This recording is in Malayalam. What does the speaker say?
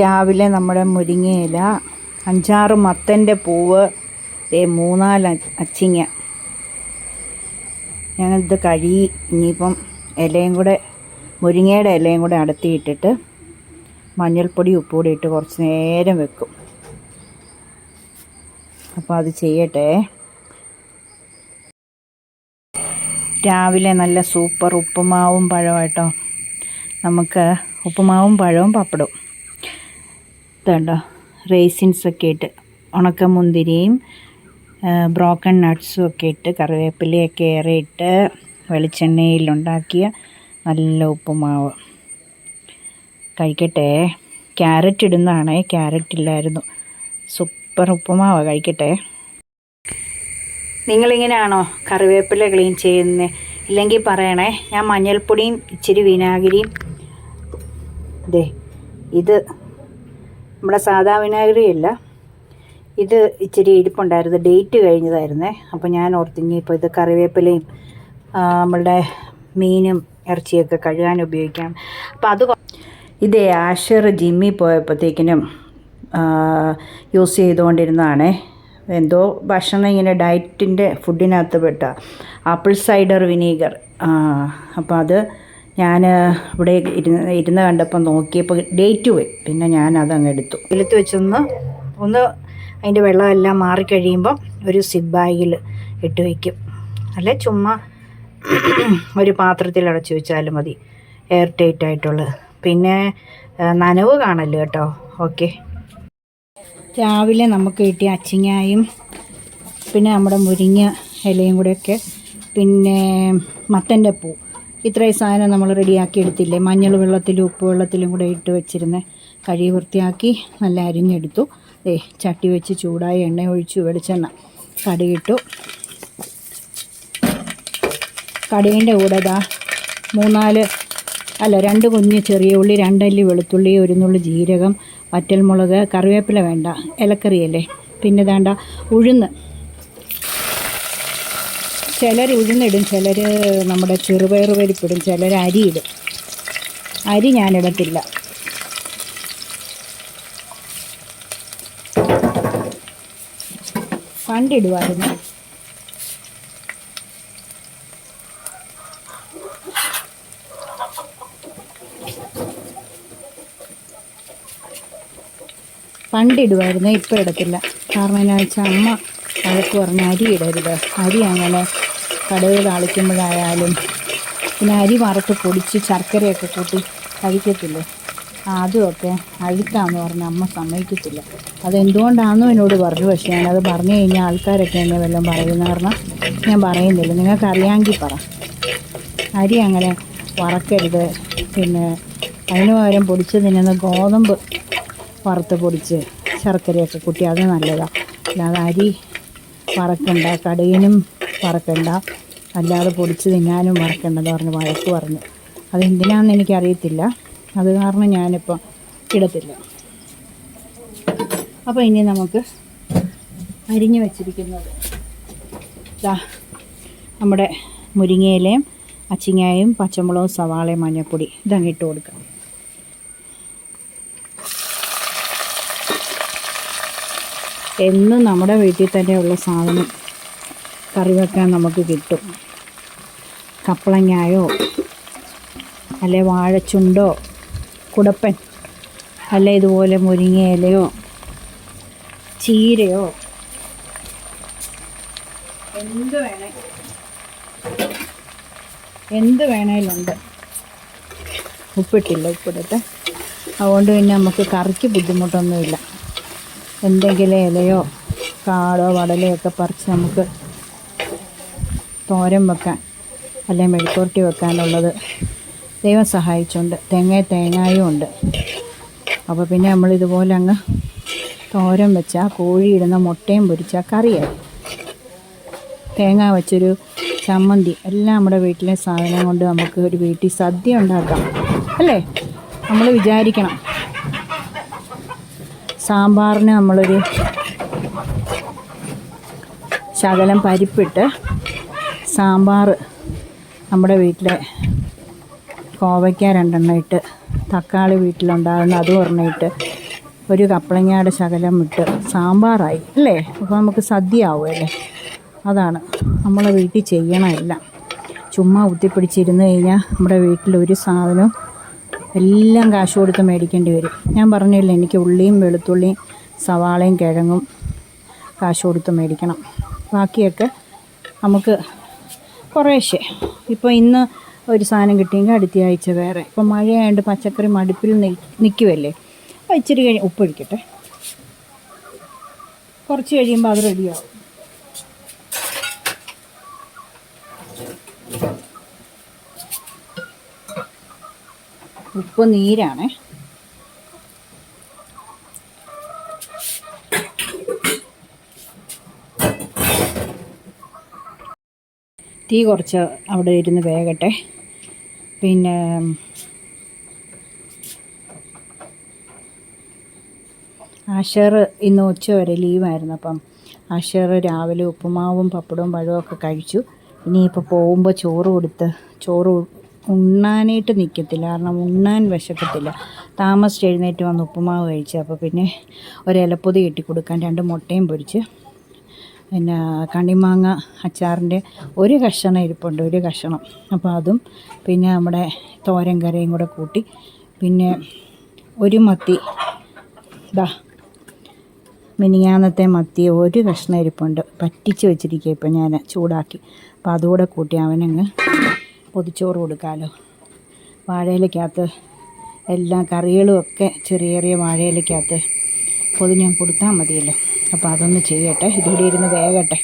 രാവിലെ നമ്മുടെ മുരിങ്ങയില അഞ്ചാറ് മത്തന്റെ പൂവ് മൂന്നാൽ അച്ചിങ്ങ. ഞങ്ങളിത് കഴുകി ഇനിയിപ്പം ഇലയും കൂടെ മുരിങ്ങയുടെ ഇലയും കൂടെ അടുത്തിയിട്ടിട്ട് മഞ്ഞൾപ്പൊടി ഉപ്പുകൂടി ഇട്ട് കുറച്ച് നേരം വെക്കും. അപ്പോൾ അത് ചെയ്യട്ടെ. രാവിലെ നല്ല സൂപ്പർ ഉപ്പുമാവും പഴവും കേട്ടോ നമുക്ക് ഉപ്പുമാവും പഴവും പപ്പടവും. ഇതുണ്ടോ റേസിൻസ് ഒക്കെ ഇട്ട് ഉണക്കമുന്തിരിയും ബ്രോക്കൺ നട്ട്സും ഒക്കെ ഇട്ട് കറിവേപ്പിലയൊക്കെ ഏറെ ഇട്ട് വെളിച്ചെണ്ണയിലുണ്ടാക്കിയ നല്ല ഉപ്പുമാവ്. കഴിക്കട്ടെ. ക്യാരറ്റ് ഇടുന്നതാണേ ക്യാരറ്റ് ഇല്ലായിരുന്നു. സൂപ്പർ ഉപ്പുമാവ് കഴിക്കട്ടെ. നിങ്ങളിങ്ങനെയാണോ കറിവേപ്പില ക്ലീൻ ചെയ്യുന്നത് ഇല്ലെങ്കിൽ പറയണേ ഞാൻ മഞ്ഞൾപ്പൊടിയും ഇച്ചിരി വിനാഗിരിയും. ദേ ഇത് നമ്മുടെ സാധാ വിനാഗിരിയല്ല. ഇത് ഇച്ചിരി ഇരിപ്പുണ്ടായിരുന്നു. ഡേറ്റ് കഴിഞ്ഞതായിരുന്നേ. അപ്പോൾ ഞാൻ ഓർത്തിങ്ങി ഇപ്പോൾ ഇത് കറിവേപ്പിലയും നമ്മളുടെ മീനും ഇറച്ചിയൊക്കെ കഴുകാൻ ഉപയോഗിക്കാം. അപ്പോൾ അത് ഇത് ആഷർ ജിമ്മി പോയപ്പോഴത്തേക്കിനും യൂസ് ചെയ്തുകൊണ്ടിരുന്നതാണേ. എന്തോ ഭക്ഷണം ഇങ്ങനെ ഡയറ്റിന്റെ ഫുഡിനകത്ത് പെട്ട. ആപ്പിൾ സൈഡർ വിനീഗർ അപ്പോൾ അത് ഞാൻ ഇവിടെ ഇരുന്ന് ഇരുന്ന് കണ്ടപ്പോൾ നോക്കിയപ്പോൾ ഡേറ്റ് പോയി. പിന്നെ ഞാൻ അതങ്ങ് എടുത്തു. വെളുത്ത് വെച്ചൊന്ന് ഒന്ന് അതിന്റെ വെള്ളമെല്ലാം മാറിക്കഴിയുമ്പം ഒരു സിബ് ബാഗിൽ ഇട്ട് വയ്ക്കും അല്ലെ ചുമ്മാ ഒരു പാത്രത്തിൽ അടച്ചു വെച്ചാലും മതി. എയർ ടൈറ്റ് ആയിട്ടുള്ളത്. പിന്നെ നനവ് കാണല്ലോ കേട്ടോ. ഓക്കെ രാവിലെ നമുക്ക് കിട്ടിയ അച്ചിങ്ങായും പിന്നെ നമ്മുടെ മുരിങ്ങ ഇലയും കൂടെയൊക്കെ. പിന്നെ മത്തന്റെ പൂ. ഇത്രയും സാധനം നമ്മൾ റെഡിയാക്കി എടുത്തില്ലേ? മഞ്ഞൾ വെള്ളത്തിലും ഉപ്പ് വെള്ളത്തിലും കൂടെ ഇട്ട് വെച്ചിരുന്ന കഴുകി വൃത്തിയാക്കി നല്ല അരിഞ്ഞെടുത്തു. ഏ ചട്ടി വെച്ച് ചൂടായി എണ്ണ ഒഴിച്ചു വെളിച്ചെണ്ണ കടുകിട്ടു. കടുകിന്റെ കൂടെ ഇതാ മൂന്നാൽ അല്ല രണ്ട് കുഞ്ഞ് ചെറിയ ഉള്ളി രണ്ടല്ലി വെളുത്തുള്ളി ഒരു നുള്ളി ജീരകം വറ്റൽമുളക് കറിവേപ്പില വേണ്ട ഇലക്കറിയല്ലേ പിന്നെ വേണ്ട ഉഴുന്ന്. ചിലർ ഉഴുന്നിടും ചിലർ നമ്മുടെ ചെറുപയർ പരിപ്പിടും ചിലർ അരിയിടും. അരി ഞാനിടത്തില്ല. പണ്ടിടുമായിരുന്നു പണ്ടിടുമായിരുന്നു ഇപ്പോൾ ഇടത്തില്ല. കാരണം എന്നാ വെച്ചാൽ അമ്മ വഴക്ക് പറഞ്ഞ അരി ഇടരുത്. അരി അങ്ങനെ കടുക് താളിക്കുമ്പോഴായാലും പിന്നെ അരി വറുത്ത് പൊടിച്ച് ശർക്കരയൊക്കെ കൂട്ടി കഴിക്കത്തില്ലേ? അതുമൊക്കെ അഴുക്കാന്ന് പറഞ്ഞ് അമ്മ സമ്മതിക്കത്തില്ല. അതെന്തുകൊണ്ടാണെന്നും എന്നോട് പറഞ്ഞു. പക്ഷേ ഞാനത് പറഞ്ഞു കഴിഞ്ഞാൽ ആൾക്കാരൊക്കെ എന്നെ വല്ലതും പറയുന്ന കാരണം ഞാൻ പറയുന്നില്ല. നിങ്ങൾക്ക് അറിയാമെങ്കിൽ പറ. അരി അങ്ങനെ വറക്കരുത്. പിന്നെ അതിന് പകരം പൊടിച്ച് തിന്നുന്ന ഗോതമ്പ് വറുത്ത് പൊടിച്ച് ശർക്കരയൊക്കെ കൂട്ടി അത് നല്ലതാണ് അല്ലാതെ അരി വറക്കണ്ട. കടുകിനും വറക്കണ്ട. അല്ലാതെ പൊടിച്ച് തിന്നാനും വറക്കണ്ടെന്ന് പറഞ്ഞ് വഴക്ക് പറഞ്ഞു. അതെന്തിനാണെന്ന് എനിക്കറിയത്തില്ല. അത് കാരണം ഞാനിപ്പോൾ ഇടത്തില്ല. അപ്പോൾ ഇനി നമുക്ക് അരിഞ്ഞു വച്ചിരിക്കുന്നത് ഇതാ നമ്മുടെ മുരിങ്ങയിലയും അച്ചിങ്ങായും പച്ചമുളകും സവാളയും മഞ്ഞൾപ്പൊടി ഇതങ്ങ് ഇട്ട് കൊടുക്കാം. എന്നും നമ്മുടെ വീട്ടിൽ തന്നെയുള്ള സാധനം. കറി വെക്കാൻ നമുക്ക് കിട്ടും. കപ്പളങ്ങായോ അല്ലെ വാഴച്ചുണ്ടോ കുടപ്പൻ അല്ലെ ഇതുപോലെ മുരിങ്ങയിലയോ ചീരയോ എന്ത് വേണേ എന്ത് വേണേലുണ്ട്. ഉപ്പിട്ടില്ല ഉപ്പിടട്ടെ. അതുകൊണ്ട് പിന്നെ നമുക്ക് കറിക്ക് ബുദ്ധിമുട്ടൊന്നുമില്ല. എന്തെങ്കിലും ഇലയോ കാടോ വടലയോ ഒക്കെ പറിച്ച് നമുക്ക് തോരൻ വെക്കാൻ അല്ലെങ്കിൽ മെഴുക്കുരട്ടി വെക്കാനുള്ളത് ദൈവം സഹായിച്ചുണ്ട്. തേങ്ങ തേങ്ങായും ഉണ്ട്. അപ്പോൾ പിന്നെ നമ്മൾ ഇതുപോലെ അങ്ങ് തോരൻ വെച്ചാൽ കോഴിയിടുന്ന മുട്ടയും പൊരിച്ചാൽ കറിയായി. തേങ്ങ വെച്ചൊരു ചമ്മന്തി എല്ലാം നമ്മുടെ വീട്ടിലെ സാധനം കൊണ്ട് നമുക്ക് ഒരു വീട്ടിൽ സദ്യ ഉണ്ടാക്കാം. അല്ലേ? നമ്മൾ വിചാരിക്കണം. സാമ്പാറിന് നമ്മളൊരു ശകലം പരിപ്പിട്ട് സാമ്പാർ നമ്മുടെ വീട്ടിലെ കോവയ്ക്ക രണ്ടെണ്ണം ഇട്ട് തക്കാളി വീട്ടിലുണ്ടാകുന്ന അതും ഒരെണ്ണം ഇട്ട് ഒരു കപ്പളങ്ങയുടെ ശകലം ഇട്ട് സാമ്പാറായി അല്ലേ? അപ്പോൾ നമുക്ക് സദ്യ ആവുമല്ലേ അതാണ്. നമ്മളെ വീട്ടിൽ ചെയ്യണം എല്ലാം ചുമ്മാ ഉത്തിപ്പിടിച്ചിരുന്ന് കഴിഞ്ഞാൽ നമ്മുടെ വീട്ടിൽ ഒരു സാധനവും എല്ലാം കാശ് കൊടുത്ത് മേടിക്കേണ്ടി വരും. ഞാൻ പറഞ്ഞില്ല എനിക്ക് ഉള്ളിയും വെളുത്തുള്ളിയും സവാളയും കിഴങ്ങും കാശ് കൊടുത്ത് മേടിക്കണം. ബാക്കിയൊക്കെ നമുക്ക് കുറേശ്ശെ. ഇപ്പോൾ ഇന്ന് ഒരു സാധനം കിട്ടിയെങ്കിൽ അടുത്ത ആഴ്ച വേറെ. ഇപ്പോൾ മഴയായതുകൊണ്ട് പച്ചക്കറി മടുപ്പിൽ നിൽക്കുമല്ലേ അപ്പോൾ ഇച്ചിരി കഴിഞ്ഞ് ഉപ്പൊഴിക്കട്ടെ കുറച്ച് കഴിയുമ്പോൾ അത് റെഡിയാവും ഉപ്പ് നീരാണേ. തീ കുറച്ച് അവിടെ ഇരുന്ന് വേകട്ടെ. പിന്നെ ആഷർ ഇന്ന് ഉച്ച വരെ ലീവായിരുന്നു. അപ്പം ആഷർ രാവിലെ ഉപ്പുമാവും പപ്പടവും പഴവും ഒക്കെ കഴിച്ചു. ഇനിയിപ്പോൾ പോകുമ്പോൾ ചോറ് കൊടുത്ത് ചോറ് ഉണ്ണാനായിട്ട് നിൽക്കത്തില്ല കാരണം ഉണ്ണാൻ വിശക്കത്തില്ല. താമസിച്ച് എഴുന്നേറ്റ് വന്ന് ഉപ്പുമാവ് കഴിച്ചു അപ്പോൾ പിന്നെ ഒരു ഇലപ്പൊതി കെട്ടി കൊടുക്കാൻ രണ്ട് മുട്ടയും പൊരിച്ച് പിന്നെ കണിമാങ്ങ അച്ചാറിന്റെ ഒരു കഷണം ഇരിപ്പുണ്ട് ഒരു കഷണം. അപ്പോൾ അതും പിന്നെ നമ്മുടെ തോരൻ കറിയും കൂടെ കൂട്ടി പിന്നെ ഒരു മത്തി. ദാ മിനിങ്ങാന്നത്തെ മത്തി ഒരു കഷ്ണം ഇരിപ്പുണ്ട് പറ്റിച്ച് വെച്ചിരിക്കുക ഇപ്പം ഞാൻ ചൂടാക്കി. അപ്പം അതുകൂടെ കൂട്ടി അവനങ്ങ് പൊതിച്ചോറ് കൊടുക്കാമല്ലോ വാഴയിലക്കകത്ത് എല്ലാ കറികളും ഒക്കെ ചെറിയ ചെറിയ വാഴയിലക്കകത്ത് ഞാൻ കൊടുത്താൽ മതിയല്ലോ. അപ്പോൾ അതൊന്ന് ചെയ്യട്ടെ. ഇതുകൂടി ഇരുന്ന് വേകട്ടെ